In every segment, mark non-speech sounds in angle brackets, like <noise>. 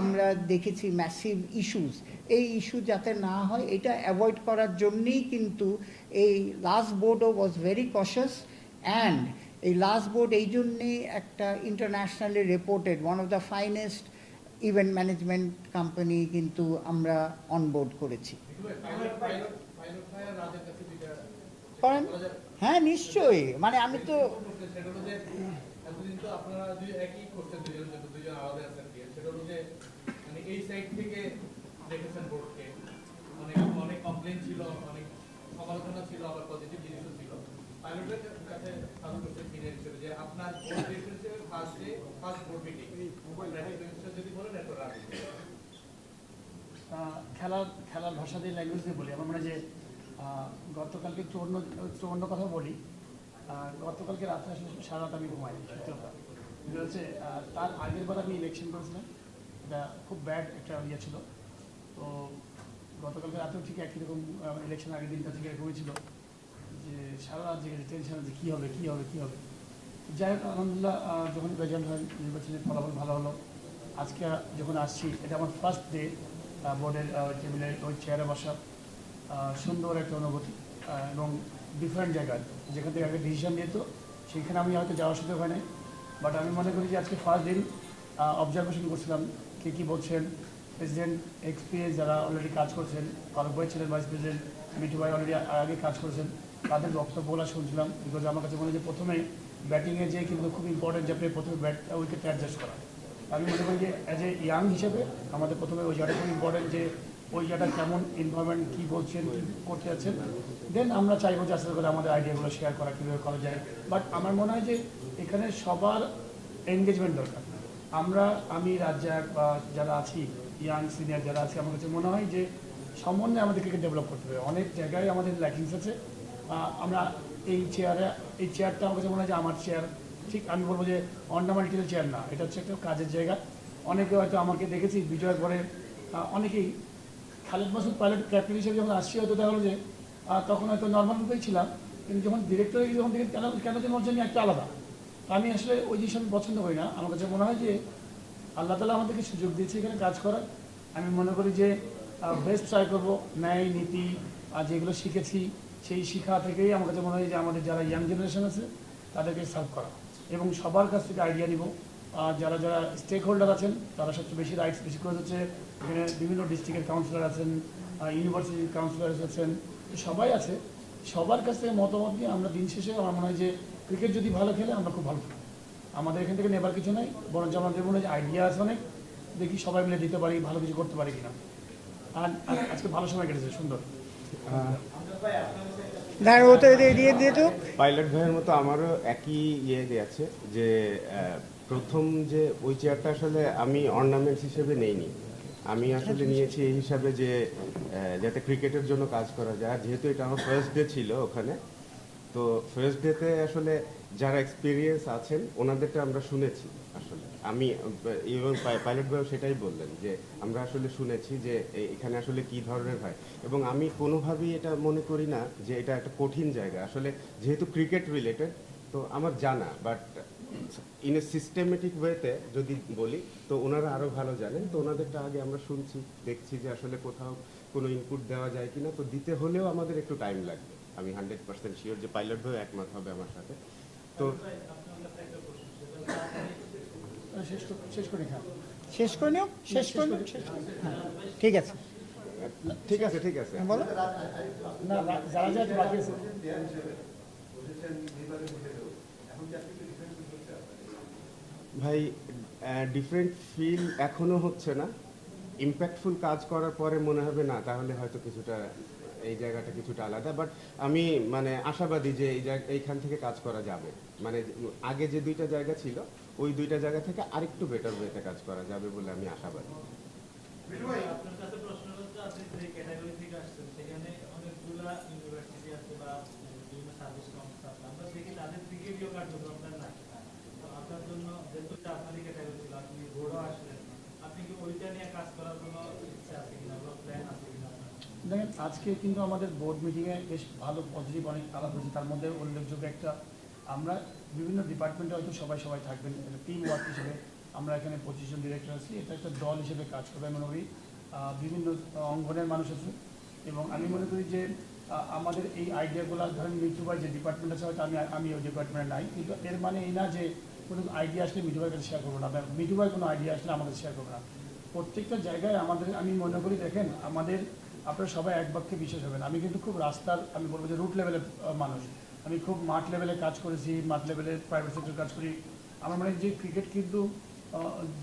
আমরা দেখেছি massive issues এই ইস্যু যাতে না হয়, এটা অ্যাভয়েড করার জন্যেই কিন্তু এই লাস্ট বোর্ডও ওয়াজ ভেরি কশাস অ্যান্ড এই লাস্ট বোর্ড এই জন্যেই একটা internationally reported one of the finest event management company কিন্তু আমরা অনবোর্ড করেছি। করেন হ্যাঁ নিশ্চয়ই। মানে আমি তো আপনারা একই দুজন দুজন আলাদা আছেন কি সেটা হলো যে মানে এই সাইড থেকে দেখেছেন বোর্ডকে অনেক অনেক কমপ্লেন ছিল, অনেক সমালোচনা ছিল, আবার পজিটিভ জিনিসও ছিল। পাইলটের কাছে সাজু করতে ফিরে হিসেবে যে আপনার বোর্ড হিসেবে first day first board meeting mobile যদি বলেন এরপর রাখি খেলার খেলার ভাষা দিয়ে ল্যাঙ্গুয়েজ দিয়ে বলি। আমার যে গতকালকে একটু অন্য কথা বলি। গতকালকে রাত্রে আসলে সারা রাত আমি ঘুমাই হচ্ছে তার আগের বার আমি ইলেকশন করেছিলাম। এটা খুব ব্যাড একটা ইয়ে ছিল। তো গতকালকে রাতেও ঠিক একই রকম ইলেকশন আগের দিনটা থেকে এরকমই ছিল যে সারা রাত জেগে টেনশন যে কী হবে কী হবে কী হবে। যাই হোক, আলহামদুলিল্লাহ যখন রেজাল্ট হয়, নির্বাচনের ফলাফল ভালো হলো। আজকে যখন আসছি, এটা আমার ফার্স্ট ডে বোর্ডের টেবিলে ওই চেয়ারে বসা। সুন্দর একটা অনুভূতি এবং ডিফারেন্ট জায়গায়। যেখান থেকে আগে ডিসিশন দিত সেইখানে আমি হয়তো যাওয়ার সুযোগ হয় নাই। বাট আমি মনে করি যে আজকে ফার্স্ট দিন অবজারভেশন করছিলাম, কে কী বলছেন প্রেসিডেন্ট এক্সপিরিয়েন্স যারা অলরেডি কাজ করছেন ফারুক ভাই ছিলেন ভাইস প্রেসিডেন্ট মিঠু ভাই অলরেডি আগে কাজ করেছেন, তাদের বক্তব্যগুলো শুনছিলাম বিকজ আমার কাছে মনে হয় যে প্রথমে ব্যাটিংয়ে যে কিন্তু খুব ইম্পর্টেন্ট যে আপনি প্রথমে ব্যাট উইকেটটা অ্যাডজাস্ট করা আমি মনে করি যে অ্যাজ এ ইয়াং হিসেবে আমাদের প্রথমে ওই জায়গাটা খুব ইম্পর্টেন্ট যে ওই জায়গাটা কেমন ইনভারমেন্ট কী বলছেন, কী করতে যাচ্ছেন। দেন আমরা চাইব যে আস্তে করে আমাদের আইডিয়াগুলো শেয়ার করা, কীভাবে করা যায়। বাট আমার মনে হয় যে এখানে সবার এনগেজমেন্ট দরকার। আমরা, আমি, রাজ্জাক বা যারা আছি, ইয়াং সিনিয়র যারা আছে, আমার কাছে মনে হয় যে সমন্বয়ে আমাদের ক্রিকেট ডেভেলপ করতে হবে। অনেক জায়গায় আমাদের ল্যাকিংস আছে। আমরা এই চেয়ারে এই চেয়ারটা আমার কাছে মনে হয় যে আমার চেয়ার ঠিক আমি বলব যে অর্নামেন্টাল চেয়ার না, এটা হচ্ছে একটা কাজের জায়গা। অনেকে হয়তো আমাকে দেখেছি, বিজয়ের পরে অনেকেই খালেদ মাসুদ পাইলট ক্যাপ্টেন হিসেবে যখন আসছি, হয়তো দেখা যে তখন হয়তো নর্মাল রূপেই ছিলাম, কিন্তু যখন ডিরেক্টর যখন দেখি কেন কেন যেন আলাদা। আমি আসলে ওই জিনিস আমি পছন্দ করি না। আমার কাছে মনে হয় যে আল্লাহ তালা আমাদেরকে সুযোগ দিয়েছে এখানে কাজ করার। আমি মনে করি যে বেস্ট ট্রাই করব। ন্যায়, নীতি, আর যেগুলো শিখেছি, সেই শিক্ষা থেকেই আমার কাছে মনে হয় যে আমাদের যারা ইয়াং জেনারেশন আছে, তাদেরকে সার্ভ করা। এবং সবার কাছ থেকে আইডিয়া নিব। আর যারা যারা স্টেক হোল্ডার আছেন, তারা সবচেয়ে বেশি রাইটস বেশি করে হচ্ছে এখানে বিভিন্ন ডিস্ট্রিক্টের কাউন্সিলর আছেন ইউনিভার্সিটির কাউন্সিলর আছেন। সবাই আছে। সবার কাছ থেকে মতামত নিয়ে আমরা দিন শেষে আমার মনে হয় যে ক্রিকেট যদি ভালো খেলে আমরা খুব ভালো খেলি আমাদের এখান থেকে নেবার কিছু নেই বরঞ্চ আমাদের মনে হয় আইডিয়া আছে অনেক দেখি সবাই মিলে দিতে পারি ভালো কিছু করতে পারি কিনা। আর আর আজকে ভালো সময় কেটেছে সুন্দর। পাইলট ভাইয়ের মতো আমারও একই ইয়ে আছে যে আহ, প্রথম যে ওই চেয়ারটা আসলে আমি অর্নামেন্টস হিসেবে নেইনি। আমি আসলে নিয়েছি এই হিসাবে যে যাতে ক্রিকেটের জন্য কাজ করা যায়। যেহেতু এটা আমার ফার্স্ট ডে ছিল ওখানে তো ফার্স্ট ডেতে আসলে যারা এক্সপিরিয়েন্স আছেন, ওনাদেরটা আমরা শুনেছি আসলে। আমি এবং পাইলট ভাইও সেটাই বললেন যে, আমরা আসলে শুনেছি যে এখানে আসলে কি ধরনের হয়। এবং আমি কোনোভাবেই এটা মনে করি না যে এটা একটা কঠিন জায়গা। আসলে যেহেতু ক্রিকেট রিলেটেড তো আমার জানা বাট ইন এ সিস্টেমেটিক ওয়েতে যদি বলি, তো ওনারা আরও ভালো জানেন। তো ওনাদেরটা আগে আমরা শুনছি, দেখছি যে আসলে কোথাও কোনো ইনপুট দেওয়া যায় কিনা। তো দিতে হলেও আমাদের একটু টাইম লাগবে। আমি হান্ড্রেড পার্সেন্ট শিওর যে পাইলট ভাইও একমত হবে আমার সাথে। তো শেষ কর- শেষ করি নিও? শেষ করে নিও? শেষ করে হ্যাঁ ঠিক আছে। ঠিক আছে ঠিক আছে। বলো। না যারা যারা বাকি আছে। ভাই ডিফারেন্ট ফিল এখনও হচ্ছে না। ইম্প্যাক্টফুল কাজ করার পরে মনে হবে না তাহলে হয়তো কিছুটা এই জায়গাটা কিছুটা আলাদা বাট আমি মানে আশাবাদী যে এই এইখান থেকে কাজ করা যাবে। মানে আগে যে দুইটা জায়গা ছিল, ওই দুইটা জায়গা থেকে আরেকটু বেটার ওয়েতে কাজ করা যাবে বলে আমি আশাবাদী। আপনার জন্য যেহেতু আপনারই ক্যাটাগরি আপনি বোর্ডও আসলেন, আপনি কি ওইটা নিয়ে কাজ করার কিনা বা প্ল্যান আছে কিনা আপনার দেখেন আজকে কিন্তু আমাদের বোর্ড মিটিংয়ে বেশ ভালো পজিটিভ অনেক আলাপ হয়েছে। তার মধ্যে উল্লেখযোগ্য একটা, আমরা বিভিন্ন ডিপার্টমেন্টে হয়তো সবাই সবাই থাকবেন টিম ওয়ার্ক হিসেবে আমরা এখানে পঁচিশ জন ডিরেক্টর আছি। এটা একটা দল হিসেবে কাজ করবে আমি মনে করি। বিভিন্ন অঙ্গনের মানুষ আছে। এবং আমি মনে করি যে আমাদের এই আইডিয়াগুলো ধরেন মিঠুভাই যে ডিপার্টমেন্ট আছে, হয়তো আমি আমি ওই ডিপার্টমেন্টে নাই। কিন্তু এর মানে এই না যে, কোনো আইডিয়া আসলে মিঠুভাইয়ের কাছে শেয়ার করব না। মিঠুভাই কোনো আইডিয়া আসলে আমাদের শেয়ার করব না। প্রত্যেকটা জায়গায় আমাদের, আমি মনে করি দেখেন, আমাদের আপনারা সবাই এক বাক্যে বিশেষ হবেন। আমি কিন্তু খুব রাস্তার, আমি বলব যে রুট লেভেলের মানুষ। আমি খুব মাঠ লেভেলে কাজ করেছি, মাঠ লেভেলে প্রাইভেট সেক্টর কাজ করি। আমার মানে যে ক্রিকেট কিন্তু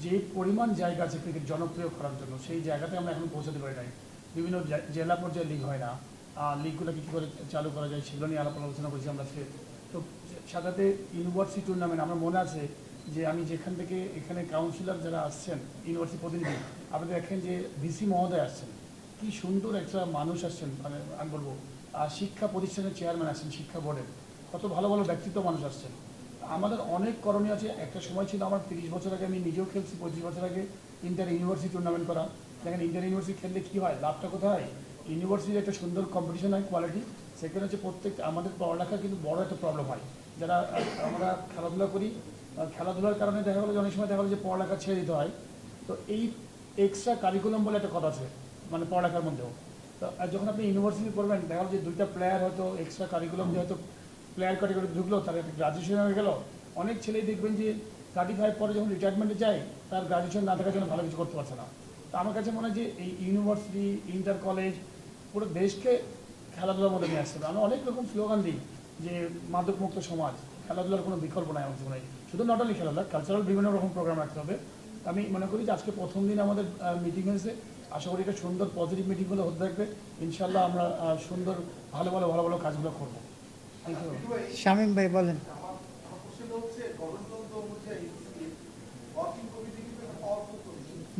যে পরিমাণ জায়গা আছে ক্রিকেট জনপ্রিয় করার জন্য, সেই জায়গাতে আমরা এখন পৌঁছাতে পারি নাই। বিভিন্ন জেলা পর্যায়ে লিগ হয় না। লিগগুলোকে কী করে চালু করা যায় সেগুলো নিয়ে আলাপ আলোচনা করেছি আমরা আজকে। তো সাথে ইউনিভার্সিটি টুর্নামেন্ট আমার মনে আছে যে আমি যেখান থেকে এখানে কাউন্সিলর যারা আসছেন ইউনিভার্সিটি প্রতিনিধি আপনি দেখেন যে ভিসি মহোদয় আসছেন। কি সুন্দর একটা মানুষ আসছেন মানে আমি বলব আর শিক্ষা প্রতিষ্ঠানের চেয়ারম্যান আসছেন শিক্ষা বোর্ডের কত ভালো ভালো ব্যক্তিত্ব মানুষ আসছেন। আমাদের অনেক করণীয় আছে। একটা সময় ছিল আমার তিরিশ বছর আগে, আমি নিজেও খেলছি পঁচিশ বছর আগে ইন্টার ইউনিভার্সিটি টুর্নামেন্ট করা। দেখেন ইন্টার ইউনিভার্সিটি খেললে কী হয়? লাভটা কোথায়? ইউনিভার্সিটির একটা সুন্দর কম্পিটিশন হয় কোয়ালিটি সেখানে হচ্ছে প্রত্যেক, আমাদের পড়ালেখা কিন্তু বড় একটা প্রবলেম হয়। যারা, আমরা খেলাধুলা করি খেলাধুলার কারণে দেখা গেলো যে অনেক সময় দেখা গেলো যে পড়ালেখা ছেড়ে দিতে হয়। তো এই এক্সট্রা কারিকুলাম বলে একটা কথা আছে। মানে পড়ালেখার মধ্যেও। যখন আপনি ইউনিভার্সিটি পড়বেন, দেখা যে দুইটা প্লেয়ার হয়তো এক্সট্রা কারিকুলাম দিয়ে হয়তো প্লেয়ার ক্যাটাগরি ঢুকলো, তার একটা গ্রাজুয়েশন হয়ে গেল। অনেক ছেলেই দেখবেন যে থার্টি ফাইভ পরে যখন রিটায়ারমেন্টে যায়, তার গ্রাজুয়েশন না থাকার জন্য ভালো কিছু করতে পারছে না। তো আমার কাছে মনে হয় যে এই ইউনিভার্সিটি ইন্টার কলেজ পুরো দেশকে খেলাধুলার মধ্যে নিয়ে আসতে হবে। অনেক রকম স্লোগান দিই যে মাদকমুক্ত সমাজ, খেলাধুলার কোনো বিকল্প নাই আমার জীবনে। শুধু নট অনলি খেলাধুলা কালচারাল বিভিন্ন রকম প্রোগ্রাম রাখতে হবে। আমি মনে করি যে আজকে প্রথম দিন আমাদের মিটিং হয়েছে। আশা করি এটা সুন্দর পজিটিভ মিটিংগুলো হতে থাকবে। ইনশাল্লাহ আমরা সুন্দর ভালো ভালো ভালো ভালো কাজগুলো করব। শামীম ভাই বলেন। একটা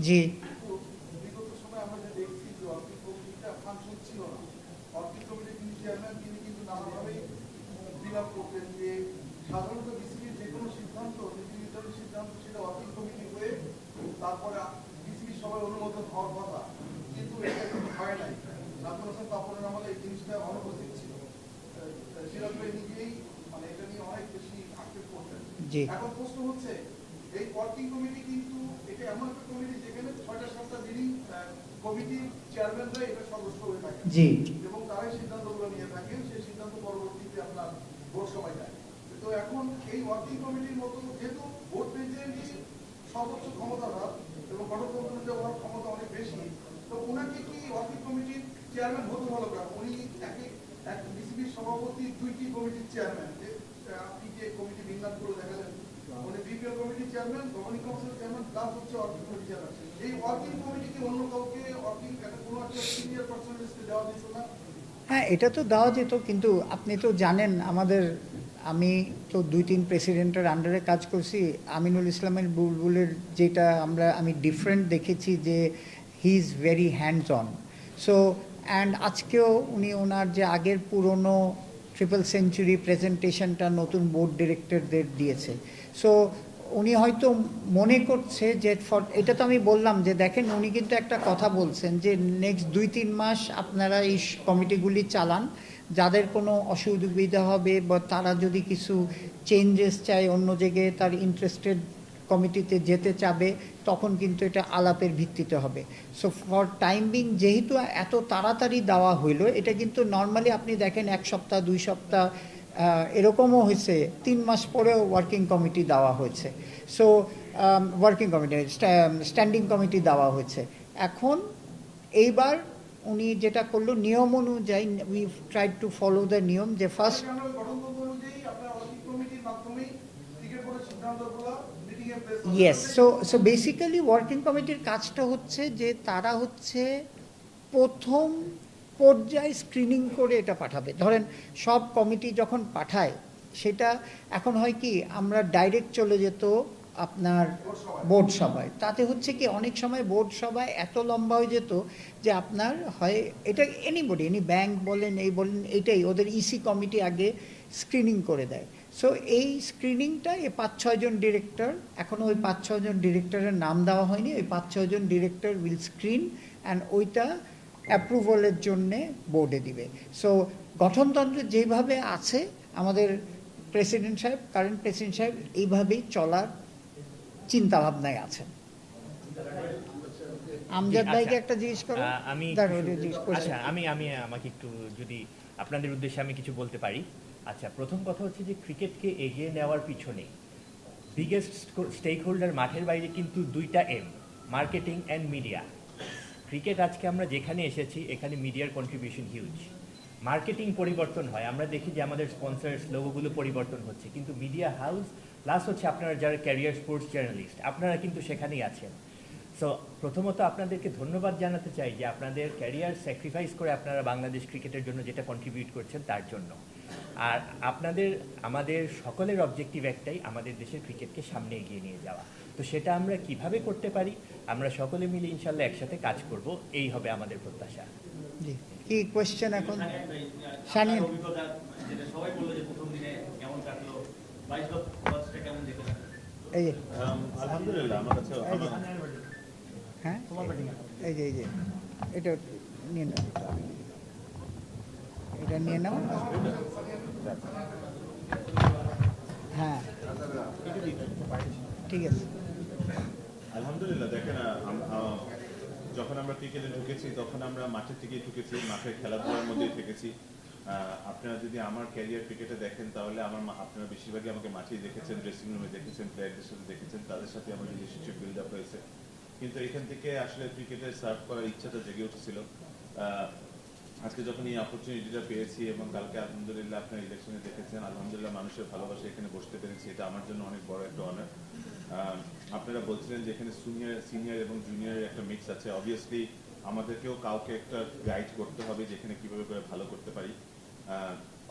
জি। সাধারণত বিসিবির যে কোনো সিদ্ধান্ত নীতি নির্ধারণ সিদ্ধান্ত সেটা কমিটি হয়ে তারপরে বিসিবির সবাই অনুমোদন হওয়ার কথা কিন্তু এটা কিন্তু হয় নাই পাপনের আমলে এই জিনিসটা অনুপস্থিত ছিল। আহ, নিজেই মানে এটা নিয়ে অনেক বেশি আক্ষেপ করতেন। এখন প্রশ্ন হচ্ছে এই ওয়ার্কিং কমিটি কিন্তু এটা এমন একটা কমিটি যেখানে ছয়টা সাতটা দিনই কমিটির চেয়ারম্যানরা এটা সদস্য হয়ে থাকে জি। এবং তারাই সিদ্ধান্তগুলো নিয়ে থাকেন সেই সিদ্ধান্ত পরবর্তীতে আপনার ভোট সময় দেয় তো এখন এই ওয়ার্কিং কমিটির মতো যেহেতু ভোট প্রেসিডেন্টই সর্বোচ্চ ক্ষমতাধর এবং গণতন্ত্রের যে ওনার ক্ষমতা অনেক বেশি তো ওনাকে কি ওয়ার্কিং কমিটির চেয়ারম্যান হতে ভালো উনি এক এক বিসিবির সভাপতি, দুইটি কমিটির চেয়ারম্যান যে আপনি যে কমিটি বিন্যাস করে দেখালেন, উনি বিপিএল কমিটির চেয়ারম্যান গভর্নিং কাউন্সিলের চেয়ারম্যান প্লাস হচ্ছে ওয়ার্কিং কমিটি চেয়ারম্যান এই ওয়ার্কিং কমিটি কি অন্য কাউকে ওয়ার্কিং কোনো একটা সিনিয়র পার্সোনালিস্টকে দেওয়া যেত না। হ্যাঁ এটা তো দেওয়া যেত, কিন্তু আপনি তো জানেন, আমাদের আমি তো দুই তিন প্রেসিডেন্টের আন্ডারে কাজ করছি। আমিনুল ইসলামের বুলবুলের যেটা আমরা আমি ডিফারেন্ট দেখেছি যে he is very hands on so and আজকেও উনি ওনার যে আগের পুরনো ট্রিপল সেঞ্চুরি প্রেজেন্টেশনটা নতুন বোর্ড ডিরেক্টরদের দিয়েছে। সো উনি হয়তো মনে করছে যে ফর এটা তো আমি বললাম যে দেখেন উনি কিন্তু একটা কথা বলছেন যে নেক্সট দুই তিন মাস আপনারা এই কমিটিগুলি চালান, যাদের কোনো অসুবিধা হবে বা তারা যদি কিছু চেঞ্জেস চায়, অন্য জায়গায় তার ইন্টারেস্টেড কমিটিতে যেতে চাবে তখন কিন্তু এটা আলাপের ভিত্তিতে হবে। সো ফর টাইম বিং যেহেতু এত তাড়াতাড়ি দেওয়া হইল, এটা কিন্তু নর্মালি আপনি দেখেন এক সপ্তাহ, দুই সপ্তাহ এরকমও হয়েছে। তিন মাস পরেও ওয়ার্কিং কমিটি দেওয়া হয়েছে। So working committee standing committee দেওয়া হয়েছে। এখন এইবার উনি যেটা করল, নিয়ম অনুযায়ী we try to follow the নিয়ম যে first yes so so basically working কমিটির কাজটা হচ্ছে যে তারা হচ্ছে প্রথম পর্যায়ে স্ক্রিনিং করে এটা পাঠাবে। ধরেন সব কমিটি যখন পাঠায়, সেটা এখন হয় কি, আমরা ডাইরেক্ট চলে যেত আপনার বোর্ড সভায়। তাতে হচ্ছে কি, অনেক সময় বোর্ড সভায় এত লম্বা হয়ে যেত যে আপনার হয়, এটা এনিবডি এনি ব্যাংক বলেন, এই বলেন, এটাই, ওদের ইসি কমিটি আগে স্ক্রিনিং করে দেয়। সো এই স্ক্রিনিংটা এই পাঁচ ছয়জন ডিরেক্টর এখনও ওই পাঁচ ছয়জন ডিরেক্টরের নাম দেওয়া হয়নি ওই পাঁচ ছয়জন ডিরেক্টর উইল স্ক্রিন অ্যান্ড ওইটা অ্যাপ্রুভালের জন্যে বোর্ডে দিবে সো গঠনতন্ত্র যেভাবে আছে আমাদের প্রেসিডেন্ট সাহেব কারেন্ট প্রেসিডেন্ট সাহেব এইভাবেই চলার চিন্তা ভাবনায় আছেন আমজাদ আচ্ছা। ভাইকে একটা জিজ্ঞেস করো আমি। আচ্ছা আমি আমি আমাকে একটু যদি আপনাদের উদ্দেশ্যে আমি কিছু বলতে পারি আচ্ছা প্রথম কথা হচ্ছে যে ক্রিকেটকে এগিয়ে নেওয়ার পিছনে বিগেস্ট স্টেক হোল্ডার মাঠের বাইরে কিন্তু দুইটা M marketing and media cricket আজকে আমরা যেখানে এসেছি, এখানে মিডিয়ার কন্ট্রিবিউশন হিউজ মার্কেটিং পরিবর্তন হয়। আমরা দেখি যে আমাদের স্পন্সার্স লোগোগুলো পরিবর্তন হচ্ছে। কিন্তু মিডিয়া হাউস প্লাস হচ্ছে আপনারা যারা ক্যারিয়ার স্পোর্টস জার্নালিস্ট আপনারা কিন্তু সেখানেই আছেন। সো প্রথমত আপনাদেরকে ধন্যবাদ জানাতে চাই যে আপনাদের ক্যারিয়ার স্যাক্রিফাইস করে আপনারা বাংলাদেশ ক্রিকেটের জন্য যেটা কন্ট্রিবিউট করছেন, তার জন্য। আর আপনাদের আমাদের সকলের অবজেক্টিভ একটাই আমাদের দেশের ক্রিকেটকে সামনে এগিয়ে নিয়ে যাওয়া। তো সেটা আমরা কীভাবে করতে পারি? আমরা সকলে মিলে ইনশাল্লাহ একসাথে কাজ করব। এই হবে আমাদের প্রত্যাশা। জি। কি কোয়েশ্চেন এখন? শানীন অভিজ্ঞতা যেটা সবাই বলল যে প্রথম দিনে কেমন কাটলো বাইশ বছরটা কেমন দেখলেন? এই আলহামদুলিল্লাহ আমার কাছে হ্যাঁ? এই যে এই যে। এটা নিয়ে নাও। এটা নিয়ে নাও। হ্যাঁ। ঠিক আছে। আলহামদুলিল্লাহ, দেখেন যখন আমরা ক্রিকেটে ঢুকেছি, তখন আমরা মাঠের থেকেই ঢুকেছি মাঠে খেলাধুলার মধ্যেই থেকেছি। আপনারা যদি আমার ক্যারিয়ার ক্রিকেটে দেখেন, তাহলে আমার আপনারা বেশিরভাগই আমাকে মাঠেই দেখেছেন ড্রেসিং রুমে দেখেছেন প্লেয়ারদের সাথে দেখেছেন, তাদের সাথে আমার রিলেশনশিপ বিল্ড আপ হয়েছে। কিন্তু এখান থেকে আসলে ক্রিকেটে সার্ভ করার ইচ্ছাটা জেগে উঠেছিল। আজকে যখন এই অপরচুনিটিটা পেয়েছি এবং কালকে আলহামদুলিল্লাহ আপনার ইলেকশনে দেখেছেন, আলহামদুলিল্লাহ মানুষের ভালোবাসা এখানে বসতে পেরেছি, এটা আমার জন্য অনেক বড় একটা অনার আপনারা বলছিলেন যে এখানে সিনিয়র সিনিয়র এবং জুনিয়রের একটা মিক্স আছে। অবভিয়াসলি আমাদেরকেও কাউকে একটা গাইড করতে হবে যেখানে কীভাবে করে ভালো করতে পারি।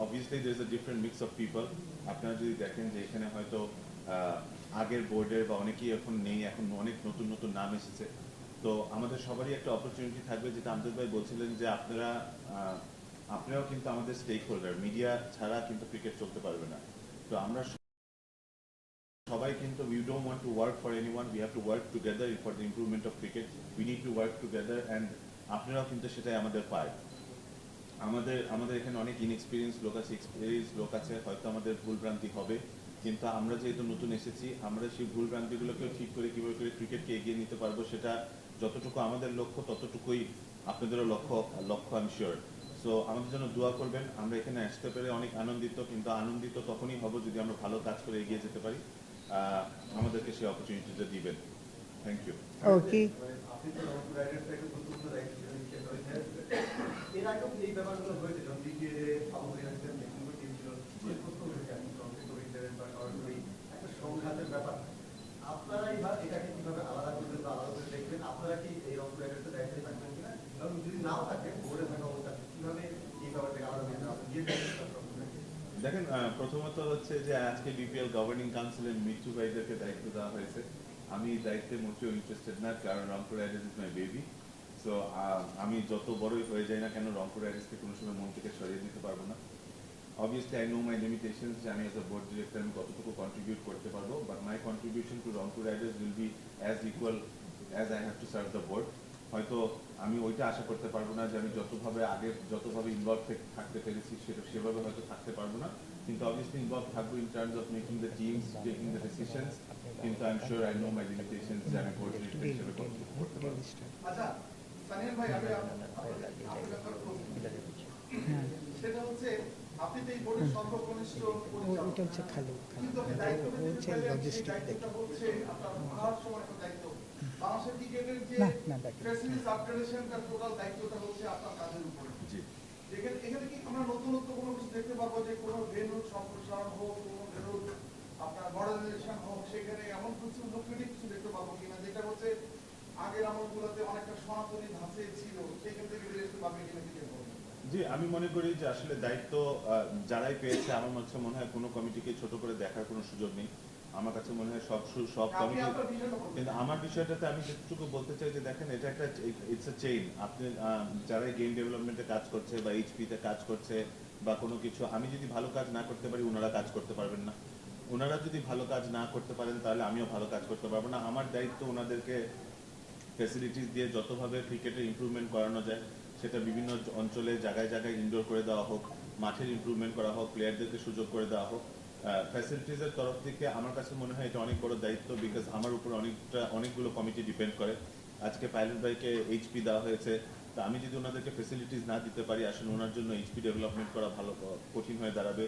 Obviously there is a different mix of people আপনারা যদি দেখেন যে এখানে হয়তো আগের বোর্ডের বা অনেকেই এখন নেই, এখন অনেক নতুন নতুন নাম এসেছে। তো আমাদের সবারই একটা অপরচুনিটি থাকবে, যেটা আমজাদ ভাই বলছিলেন যে আপনারা আপনারাও কিন্তু আমাদের স্টেক হোল্ডার মিডিয়া ছাড়া কিন্তু ক্রিকেট চলতে পারবে না। তো আমরা সবাই কিন্তু we don't want to work for anyone we have to work together for the improvement of cricket we need to work together and আপনারাও কিন্তু সেটাই আমাদের পায়। আমাদের আমাদের এখানে অনেক ইনএক্সপিরিয়েন্স লোক আছে এক্সপিরিয়েন্স লোক আছে, হয়তো আমাদের ভুলভ্রান্তি হবে, কিন্তু আমরা যেহেতু নতুন এসেছি, আমরা সেই ভুলভ্রান্তিগুলোকেও ঠিক করে কীভাবে করে ক্রিকেটকে এগিয়ে নিতে পারব, সেটা যতটুকু আমাদের লক্ষ্য ততটুকুই আপনাদেরও লক্ষ্য লক্ষ্য আমি শিওর সো আমাদের জন্য দোয়া করবেন। আমরা এখানে আসতে পেরে অনেক আনন্দিত কিন্তু আনন্দিত তখনই হব যদি আমরা ভালো কাজ করে এগিয়ে যেতে পারি। আমাদেরকে সেই অপরচুনিটিটা দিবেন। থ্যাংক ইউ ওকে আপনি তো রংপুর রাইডার্সটা একটা গুরুত্বপূর্ণ দায়িত্ব ছিলেন খেলতে হয়েছে। এর আগেও এই ব্যাপারগুলো হয়েছে? যখন বিপিএল আবু হরিয়ানা ছিলেন টিম ছিল। যে প্রশ্ন উঠেছে আপনি রংপুর ইন্টারনেট বা সরাসরি একটা সংঘাতের ব্যাপার। আপনারাই বা এটাকে কীভাবে আলাদা করবেন বা আলাদা করে দেখবেন আপনারা কি এই রংপুর রাইডার্সের দায়িত্বে থাকবেন কিনা এবং যদি দেখেন প্রথমত হচ্ছে যে আজকে বিপিএল গভর্নিং কাউন্সিলের মৃত্যু ভাইদেরকে দায়িত্ব দেওয়া হয়েছে। আমি দায়িত্বে মোটেও ইন্টারেস্টেড না, কারণ Rangpur Riders is my baby so আমি যত বড়ই হয়ে যাই না কেন, রংপুর রাইডার্সকে কোনো সময় মন থেকে সরিয়ে দিতে পারব না। Obviously I know my limitations যে আমি এজ আ বোর্ড ডিরেক্টর আমি কতটুকু কন্ট্রিবিউট করতে পারব but my contribution to Rangpur Riders will be as equal as I have to serve the board হয়তো আমি ওইটা আশা করতে পারব না যে আমি যতভাবে আগে যতভাবে ইনভলভ থাকতে পেরেছি সেটা সেভাবে হয়তো থাকতে পারব না। কিন্তু অবভিয়াসলি ইনভলভ থাকব in terms of making the teams taking the decisions কিন্তু I am sure I know my limitations যে আমি হিসেবে করতে পারব আচ্ছা সানিয়াল ভাই আমি সেটা হচ্ছে আপনি তো এই বোর্ডের সর্বকনিষ্ঠ পরিচালক। ওটা হচ্ছে খালু। কিন্তু আপনি দায়িত্ব নিতে পেলেন, সেই দায়িত্বটা হচ্ছে আপনার মহার সময় একটা দায়িত্ব জি। এখানে এখানে কি আমরা নতুনত্ব কোনো কিছু দেখতে পারব যে কোনো ভেন্যুর সম্প্রসারণ হোক কোনো ভেন্যুর আপনার মডার্নাইজেশন হোক সেখানে এমন কিছু লোকেটিভ কিছু দেখতে পারব কিনা? যেটা হচ্ছে আগের আমলগুলোতে অনেকটা সনাতনী ধাঁচে ছিল সেখান থেকে বেরিয়ে আসতে কিনা কি জি আমি মনে করি যে আসলে দায়িত্ব যারাই পেয়েছে আমার মনে হয় কোনো কমিটিকে ছোট করে দেখার কোনো সুযোগ নেই। আমার কাছে মনে হয় সব সু- সব বলুন। কিন্তু আমার বিষয়টাতে আমি যেটুকু বলতে চাই যে দেখেন এটা একটা ইটস এ চেইন আপনি যারা গেম ডেভেলপমেন্টে কাজ করছে বা এইচপিতে কাজ করছে বা কোনো কিছু আমি যদি ভালো কাজ না করতে পারি ওনারা কাজ করতে পারবেন না। ওনারা যদি ভালো কাজ না করতে পারেন তাহলে আমিও ভালো কাজ করতে পারব না। আমার দায়িত্ব ওনাদেরকে ফেসিলিটিস দিয়ে যতভাবে ক্রিকেটে ইম্প্রুভমেন্ট করানো যায় সেটা বিভিন্ন অঞ্চলে জায়গায় জায়গায় ইনডোর করে দেওয়া হোক মাঠের ইম্প্রুভমেন্ট করা হোক প্লেয়ারদেরকে সুযোগ করে দেওয়া হোক। ফ্যাসিলিটিসের তরফ থেকে আমার কাছে মনে হয় এটা অনেক বড় দায়িত্ব বিকজ আমার উপর অনেকটা, অনেকগুলো কমিটি ডিপেন্ড করে। আজকে পাইলট বাইকে এইচপি দেওয়া হয়েছে। তা আমি যদি ওনাদেরকে ফেসিলিটিস না দিতে পারি, আসলে ওনার জন্য এইচপি ডেভেলপমেন্ট করা ভালো কঠিন হয়ে দাঁড়াবে।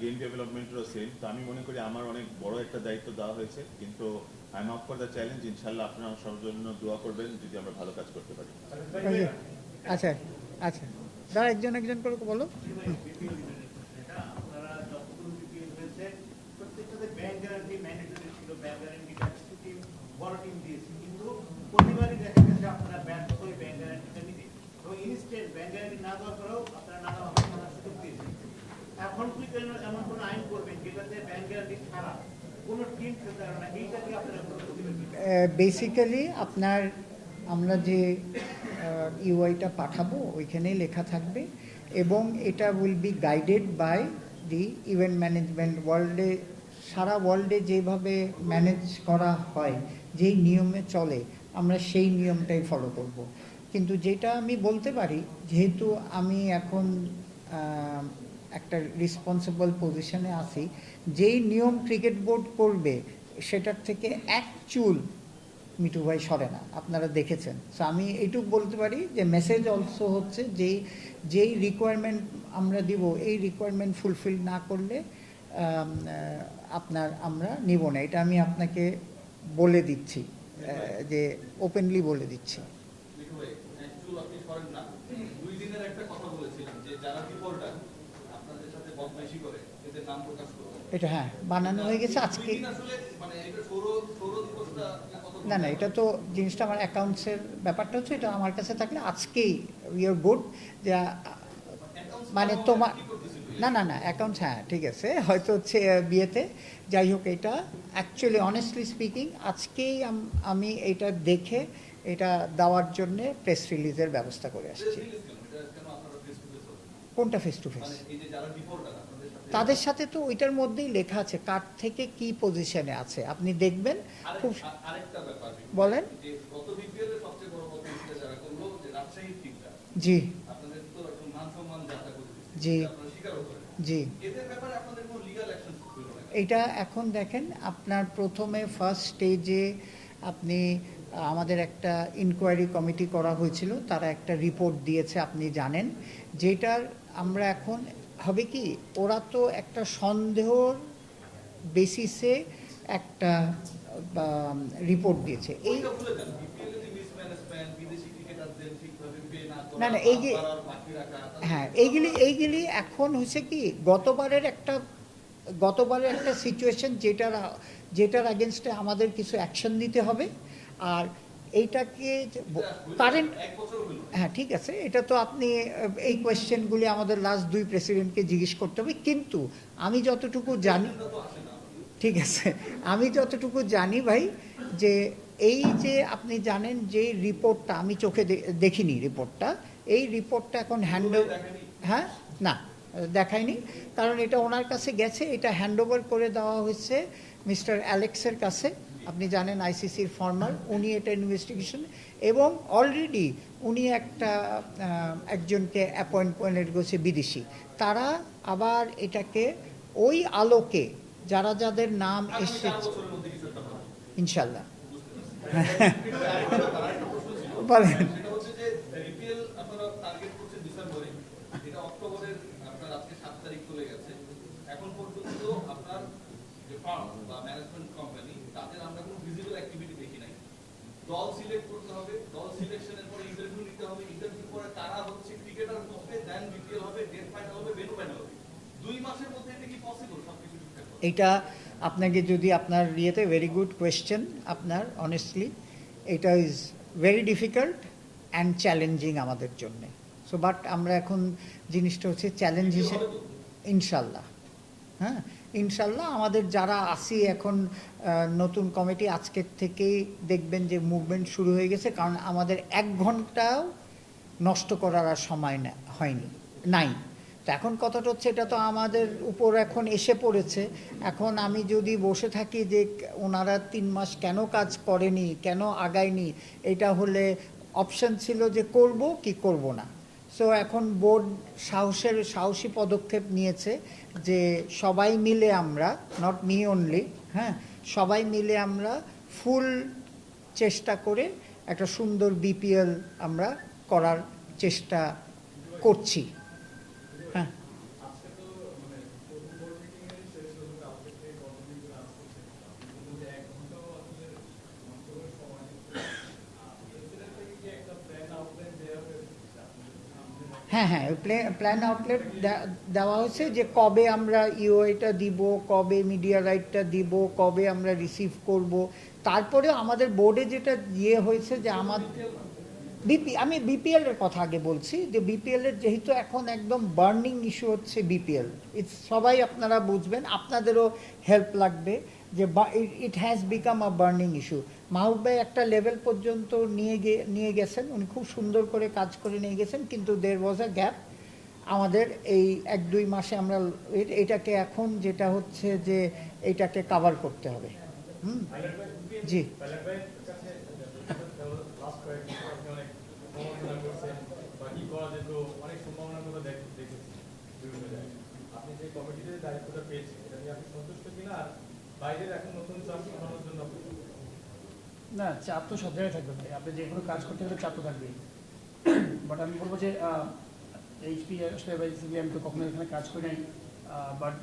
গেম ডেভেলপমেন্টেরও সেম তো আমি মনে করি আমার অনেক বড় একটা দায়িত্ব দেওয়া হয়েছে। কিন্তু I am up for the challenge ইনশাল্লাহ আপনারা আমার সবার জন্য দোয়া করবেন যদি আমরা ভালো কাজ করতে পারি। আচ্ছা আচ্ছা। দাঁড়া, একজন একজন করে বলো এটা আপনারা যতগুলো বিপিএল হয়েছে প্রত্যেকটাতে ব্যাংক গ্যারান্টি ম্যান্ডেটরি ছিল বেসিক্যালি আপনার আমরা যে ইউআইটা পাঠাবো, ওইখানেই লেখা থাকবে। এবং এটা will be guided by the event management ওয়ার্ল্ডে সারা ওয়ার্ল্ডে যেভাবে ম্যানেজ করা হয়, যেই নিয়মে চলে, আমরা সেই নিয়মটাই ফলো করব। কিন্তু যেটা আমি বলতে পারি, যেহেতু আমি এখন একটা রেসপন্সিবল পজিশনে আছি, যেই নিয়ম ক্রিকেট বোর্ড করবে, সেটার থেকে এক চুল মিঠু ভাই সরে না, আপনারা দেখেছেন। সো আমি এইটুকু বলতে পারি যে মেসেজ অলসো হচ্ছে যেই যেই রিকোয়ারমেন্ট আমরা দিব, এই রিকোয়ারমেন্ট ফুলফিল না করলে আপনার আমরা নিব না। এটা আমি আপনাকে বলে দিচ্ছি যে ওপেনলি বলে দিচ্ছি। এটা হ্যাঁ বানানো হয়ে গেছে আজকে। না না, এটা তো জিনিসটা আমার অ্যাকাউন্টসের ব্যাপারটা হচ্ছে, এটা আমার কাছে থাকলে আজকেই ইউর গুড যে মানে তোমার না না না অ্যাকাউন্টস হ্যাঁ ঠিক আছে। হয়তো হচ্ছে বিয়েতে। যাই হোক এটা অ্যাকচুয়ালি অনেস্টলি স্পিকিং আজকেই আম- এটা দেখে এটা দেওয়ার জন্যে প্রেস রিলিজের ব্যবস্থা করে আসছি। কোনটা ফেস টু ফেস তাদের সাথে তো ওইটার মধ্যেই লেখা আছে কার থেকে কি পজিশনে আছে। আপনি দেখবেন খুব বলেন। জি। জি। জি। এটা এখন দেখেন আপনার প্রথমে ফার্স্ট স্টেজে আপনি আমাদের একটা ইনকোয়ারি কমিটি করা হয়েছিল তারা একটা রিপোর্ট দিয়েছে আপনি জানেন। যেটার আমরা এখন হবে কি ওরা তো একটা সন্দেহর বেসিসে একটা রিপোর্ট দিয়েছে। এই এইটা ভুলে যান বিপিএল এর যে মিসম্যানেজমেন্ট বিদেশি ক্রিকেটারদের ঠিকভাবে পে না না, এই যে- হ্যাঁ এইগুলি এইগুলি এখন হচ্ছে কি গতবারের একটা গতবারের একটা সিচুয়েশন যেটার যেটার আগেনস্টে আমাদের কিছু অ্যাকশন নিতে হবে। আর এইটাকে কারেন্ট হ্যাঁ ঠিক আছে এটা তো আপনি এই কোয়েশ্চেনগুলি আমাদের লাস্ট দুই প্রেসিডেন্টকে জিজ্ঞেস করতে হবে। কিন্তু আমি যতটুকু জানি ঠিক আছে আমি যতটুকু জানি ভাই যে এই যে আপনি জানেন যে রিপোর্টটা আমি চোখে দেখিনি রিপোর্টটা এই রিপোর্টটা এখন হ্যান্ড হ্যাঁ? না দেখায়নি। কারণ এটা ওনার কাছে গেছে এটা হ্যান্ডওভার করে দেওয়া হয়েছে মিস্টার অ্যালেক্সের কাছে। আপনি জানেন আইসিসির ফর্মার উনি এটা ইনভেস্টিগেশন এবং অলরেডি উনি একটা একজনকে অ্যাপয়েন্টমেন্ট করছে বিদেশি। তারা আবার এটাকে ওই আলোকে যারা যাদের নাম এসেছে। ইনশাল্লাহ। <laughs> বলেন। আপনারা টার্গেট করছেন ডিসেম্বরে এটা অক্টোবরের আপনার আজকে সাত তারিখ চলে গেছে। এখন পর্যন্ত আপনার যে ফার্ম বা ম্যানেজমেন্ট কোম্পানি তাদের আমরা কোনো ভিজিবল অ্যাক্টিভিটি দেখি নাই। দল সিলেক্ট করতে হবে, দল সিলেকশনের পরে ইন্টারভিউ নিতে হবে। ইন্টারভিউ পরে তারা হচ্ছে ক্রিকেটার হবে দেন বিপিএল হবে ডেট ফাইনাল হবে ফাইনাল হবে। দুই মাসের মধ্যে এটা কি পসিবল সবকিছু এটা আপনাকে যদি আপনার ইয়েতে ভেরি গুড কোয়েশ্চেন আপনার অনেস্টলি এটা is very difficult and challenging আমাদের জন্যে। সো বাট আমরা এখন জিনিসটা হচ্ছে চ্যালেঞ্জ হিসেবে ইনশাল্লাহ। হ্যাঁ? ইনশাল্লাহ আমাদের যারা আসি এখন নতুন কমিটি আজকের থেকেই দেখবেন যে মুভমেন্ট শুরু হয়ে গেছে, কারণ আমাদের এক ঘন্টাও নষ্ট করার আর সময় না- হয়নি, নাই। তো এখন কথাটা হচ্ছে এটা তো আমাদের উপর এখন এসে পড়েছে। এখন আমি যদি বসে থাকি যে ওনারা তিন মাস কেন কাজ করেনি, কেন আগায়নি, এটা হলে অপশন ছিল যে করব কি করব না। সো এখন বোর্ড সাহসের, সাহসী পদক্ষেপ নিয়েছে যে সবাই মিলে আমরা নট মি অনলি হ্যাঁ সবাই মিলে আমরা ফুল চেষ্টা করে একটা সুন্দর বিপিএল আমরা করার চেষ্টা করছি। হ্যাঁ। হ্যাঁ হ্যাঁ প্ল্যান আউটলেট দেওয়া হয়েছে যে কবে আমরা ইউএটা দিব, কবে মিডিয়া রাইটটা দিব, কবে আমরা রিসিভ করব। তারপরে আমাদের বোর্ডে যেটা ইয়ে হয়েছে যে আমার বিপি আমি বিপিএল এর কথা আগে বলছি যে বিপিএল এর যেহেতু এখন একদম বার্নিং ইস্যু হচ্ছে বিপিএল ইটস সবাই আপনারা বুঝবেন আপনাদেরও হেল্প লাগবে যে it has become a burning issue Mahbub ভাই একটা লেভেল পর্যন্ত নিয়ে গিয়ে নিয়ে গেছেন উনি খুব সুন্দর করে কাজ করে নিয়ে গেছেন কিন্তু দের ওয়াজ আ গ্যাপ আমাদের এই এক দুই মাসে আমরা এটাকে এখন যেটা হচ্ছে যে এটাকে কাভার করতে হবে হুম জি লাস্ট কয়েকদিন আপনি অনেক করছেন বা কি করা যেত, অনেক সম্ভাবনার কথা আপনি যে কমিটিতে দায়িত্বটা পেয়েছেন, এটা নিয়ে আপনি সন্তুষ্ট কিনা? বাইরের এখন নতুন চাপ বানানোর জন্য? না, চাপ তো সব জায়গায় থাকবে ভাই। আপনি যে কোনো কাজ করতে গেলে চাপ তো থাকবেই। বাট আমি বলব যে এইচপি আসলে আমি তো কখনো এখানে কাজ করি নাই। বাট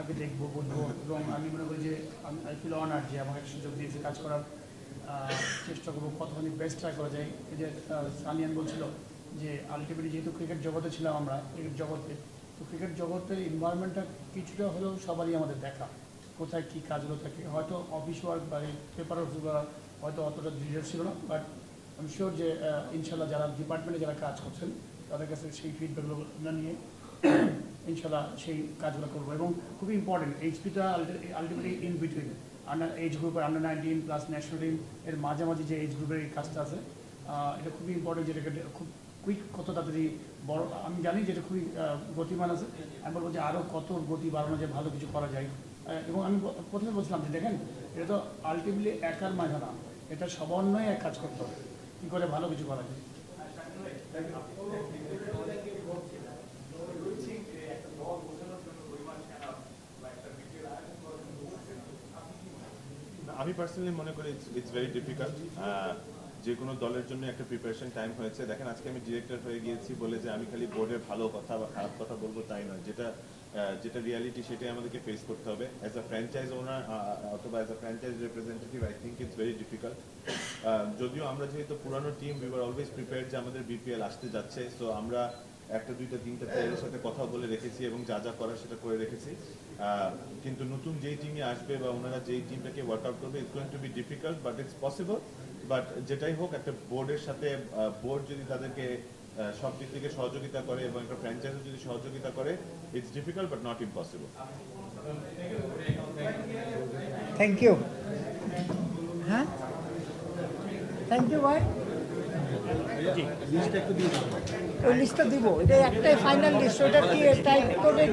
আগে দেখব, বলব। এবং আমি মনে করি যে আই ফিল অনার যে আমাকে সুযোগ দিয়েছে কাজ করার। চেষ্টা করব কতখানি বেস্ট ট্রাই করা যায়। এই যে সানিয়ান বলছিল যে আলটিমেটলি যেহেতু ক্রিকেট জগতে ছিলাম আমরা ক্রিকেট জগতে, তো ক্রিকেট জগতের এনভায়রনমেন্টটা কিছুটা হলেও সবারই আমাদের দেখা। কোথায় কী কাজগুলো থাকে হয়তো অফিস ওয়ার্ক বা পেপার বা হয়তো অতটা ডিটেলস ছিল না বাট আমি শিওর যে ইনশাল্লাহ যারা ডিপার্টমেন্টে যারা কাজ করছেন, তাদের কাছে সেই ফিডব্যাকগুলো নিয়ে ইনশাল্লাহ সেই কাজগুলো করব। এবং খুবই important এইচপিটা ultimately in between under age গ্রুপের under nineteen plus national team এর মাঝামাঝি যে এইজ গ্রুপের এই কাজটা আছে এটা খুবই ইম্পর্টেন্ট যেটাকে খুব কুইক কত তাড়াতাড়ি বড়, আমি জানি যে এটা খুবই গতিমান আছে, আমি বলব যে আরও কত গতি বাড়ানো যায়, ভালো কিছু করা যায়। এবং আমি প্রথমে বলছিলাম যে দেখেন, এটা তো আলটিমেটলি একার মাঝে না এটা সমন্বয়ে এক কাজ করতে হবে, কী করে ভালো কিছু করা যায়। আমি পার্সোনালি মনে করি ইটস ভেরি ডিফিকাল্ট যে কোনো দলের জন্য একটা প্রিপারেশন টাইম হয়েছে। দেখেন, আজকে আমি ডিরেক্টর হয়ে গিয়েছি বলে যে আমি খালি বোর্ডের ভালো কথা বা খারাপ কথা বলব তাই নয়। যেটা যেটা রিয়ালিটি সেটাই আমাদেরকে ফেস করতে হবে। অ্যাজ আ ফ্র্যাঞ্চাইজ ওনার অথবা as a franchise representative I think it's very difficult যদিও আমরা যেহেতু পুরানো team we are always prepare যে আমাদের বিপিএল আসতে যাচ্ছে। সো আমরা একটা, দুইটা, তিনটা প্লেয়ারের সাথে কথা বলে রেখেছি এবং যা যা করার সেটা করে রেখেছি। কিন্তু নতুন যেই টিমই আসবে বা ওনারা যেই টিমটাকে ওয়ার্কআউট করবে it's going to be difficult but it's possible but যেটাই হোক, একটা বোর্ডের সাথে বোর্ড যদি তাদেরকে সব দিক থেকে সহযোগিতা করে এবং একটা ফ্র্যাঞ্চাইজও যদি সহযোগিতা করে it's difficult but not impossible thank you হ্যাঁ থ্যাংক ইউ ভাই লিস্টটা দিব। এটা একটাই ফাইনাল লিস্ট ওটা কি টাইপ করে